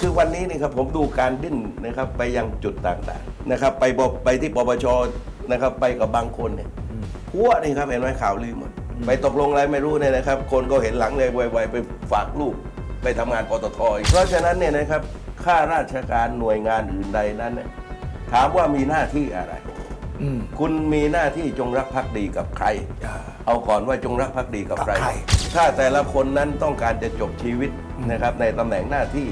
คือวันนี้นี่ครับผมดูการดิ้นนะครับไปยังจุดต่างๆนะครับ ไปบไปที่ปปชนะครับ ไปกับบางคนเนี่ยพัวนี่ครับเห็นไหมข่าวลือหมดไปตกลงอะไรไม่รู้เนี่ยนะครับ คนก็เห็นหลังเลยไวๆไปฝากลูกไปทำงานปตทอีกเพราะฉะนั้นเนี่ยนะครับข้าราชการหน่วยงานอื่นใดนั้นเนี่ยถามว่ามีหน้าที่อะไรอืมคุณมีหน้าที่จงรักภักดีกับใครอ่าเอาก่อนว่าจงรักภักดีกับกับใครใคร ถ้าแต่ละคนนั้นต้องการจะจบชีวิตนะครับในตำแหน่งหน้าที่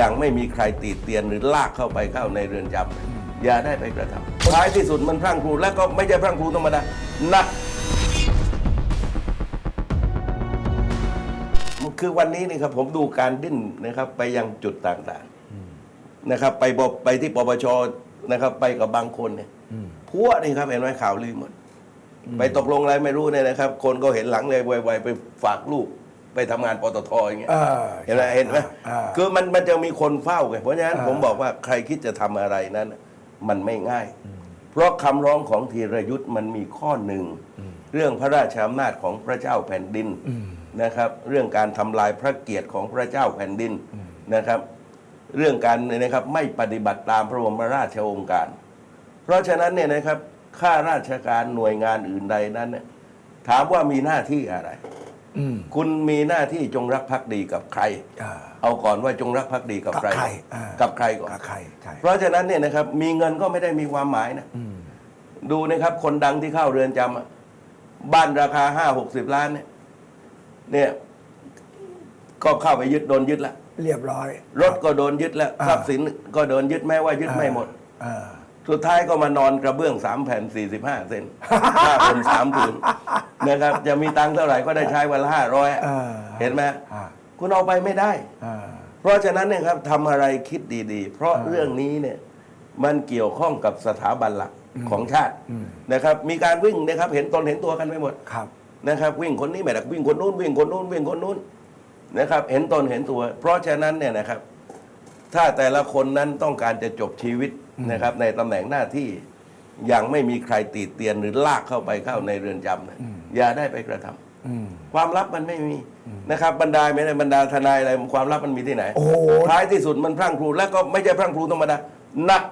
ยังไม่มีใครตีเตียนหรือลากเข้าไปเข้าในเรือนจำอย่าได้ไปกระทำท้ายที่สุดมันพรั่งพรูแล้วก็ไม่ใช่พรั่งพรูธรรมดาหนักคือวันนี้นี่ครับผมดูการดิ้นนะครับ ไปยังจุดต่างๆนะครับ ไปบไปที่ปปชนะครับ ไปกับบางคนเนี่ยพัวนี่ครับเห็นไหมข่าวลือหมดไปตกลงอะไรไม่รู้เนี่ยนะครับ คนก็เห็นหลังเลยไวๆไปฝากลูก ไปทำงานปตทอย่างเงี้ยเออเห็นไหมเห็นไหมอ่าคือมันมันจะมีคนเฝ้าไงเพราะฉะนั้นอ่าผมบอกว่าใครคิดจะทำอะไรนั้น มันไม่ง่าย เพราะคำร้องของธีรยุทธ์มันมีข้อหนึ่ง เรื่องพระราชอำนาจของพระเจ้าแผ่นดินนะครับ เรื่องการทำลายพระเกียรติของพระเจ้าแผ่นดินนะครับ เรื่องการนะครับไม่ปฏิบัติตามพระบรมราชโองการ เพราะฉะนั้นเนี่ยนะครับข้าราชการหน่วยงานอื่นใดนั้นเนี่ยถามว่ามีหน้าที่อะไรอืม คุณมีหน้าที่จงรักภักดีกับใครอ่าเอาก่อนว่าจงรักภักดีกับกับใครใครอ่ากับใครก่อนกับใครใครเพราะฉะนั้นเนี่ยนะครับ มีเงินก็ไม่ได้มีความหมายนะอืมดูนะครับ คนดังที่เข้าเรือนจำอะบ้านราคาห้าหกสิบล้านเนี่ย เนี่ย ก็เข้าไปยึดโดนยึดแล้วเรียบร้อย รถก็โดนยึดแล้วอ่าทรัพย์สินก็โดนยึดแม้ว่ายึดไม่หมดอ่า สุดท้ายก็มานอนกระเบื้องสามแผ่นสี่สิบห้าเซนห้าคนสามผืนนะครับ จะมีตังค์เท่าไหร่ก็ได้ใช้วันละห้าร้อยอ่าเห็นไหมอ่าคุณเอาไปไม่ได้อ่าเพราะฉะนั้นเนี่ยครับทำอะไรคิดดีๆ เพราะเรื่องนี้เนี่ยมันเกี่ยวข้องกับสถาบันหลักของชาตินะครับ มีการวิ่งนะครับ เห็นตนเห็นตัวกันไปหมดครับนะครับ วิ่งคนนี้ไม่ได้วิ่งคนนู้นวิ่งคนนู้นวิ่งคนนู้นนะครับ เห็นตนเห็นตัว เพราะฉะนั้นเนี่ยนะครับ ถ้าแต่ละคนนั้นต้องการจะจบชีวิตนะครับ ในตำแหน่งหน้าที่ยังไม่มีใครตีเตียนหรือลากเข้าไปเข้าในเรือนจำนะอย่าได้ไปกระทำอืมความลับมันไม่มีนะครับบรรดาไม่ได้บรรดาทนายอะไรความลับมันมีที่ไหนโอ้โหท้ายที่สุดมันพรั่งพรูแล้วก็ไม่ใช่พรั่งพรูธรรมดาหนัก